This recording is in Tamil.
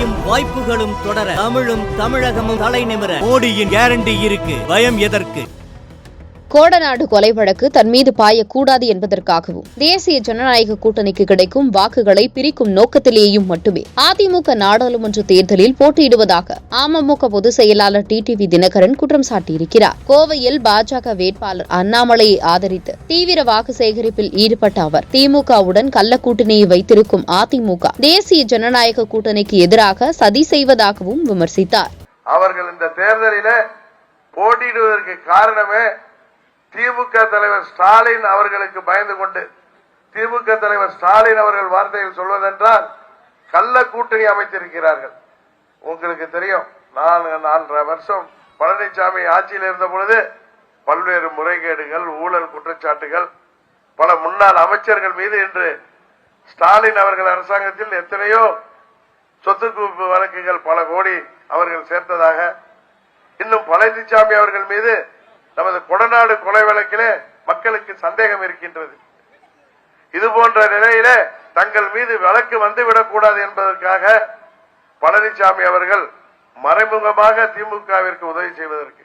வெற்றியும் வாய்ப்புகளும் தொடர தமிழும் தமிழகமும் தலை நிமிர மோடியின் கேரண்டி இருக்கு. பயம் எதற்கு? கோடநாடு கொலை வழக்கு தன் மீது பாயக்கூடாது என்பதற்காகவும் தேசிய ஜனநாயக கூட்டணிக்கு கிடைக்கும் வாக்குகளை பிரிக்கும் நோக்கத்திலேயும் மட்டுமே அதிமுக நாடாளுமன்ற தேர்தலில் போட்டியிடுவதாக அமமுக பொதுச் செயலாளர் டிடிவி தினகரன் குற்றம் சாட்டியிருக்கிறார். கோவையில் பாஜக வேட்பாளர் அண்ணாமலையை ஆதரித்து தீவிர வாக்கு சேகரிப்பில் ஈடுபட்ட அவர் திமுகவுடன் கள்ள கூட்டணியை வைத்திருக்கும் அதிமுக தேசிய ஜனநாயக கூட்டணிக்கு எதிராக சதி செய்வதாகவும் விமர்சித்தார். அவர்கள் இந்த தேர்தலில் போட்டியிடுவதற்கு காரணமே திமுக தலைவர் ஸ்டாலின் அவர்களுக்கு பயந்து கொண்டு திமுக தலைவர் ஸ்டாலின் அவர்கள் வார்த்தையில் சொல்வதென்றால் கள்ள கூட்டணி அமைத்திருக்கிறார்கள். உங்களுக்கு தெரியும் நான் நான்கரை வருஷம் பழனிசாமி ஆட்சியில் இருந்த பொழுது பல்வேறு முறைகேடுகள் ஊழல் குற்றச்சாட்டுகள் பல முன்னாள் அமைச்சர்கள் மீது இன்று ஸ்டாலின் அவர்கள் அரசாங்கத்தில் எத்தனையோ சொத்து குவிப்பு வழக்குகள் பல கோடி அவர்கள் சேர்த்ததாக இன்னும் பழனிசாமி அவர்கள் மீது நமது கொடநாடு கொலை வழக்கிலே மக்களுக்கு சந்தேகம் இருக்கின்றது. இது போன்ற நிலையிலே தங்கள் மீது வழக்கு வந்துவிடக் கூடாது என்பதற்காக பழனிசாமி அவர்கள் மறைமுகமாக திமுகவிற்கு உதவி செய்வதற்கு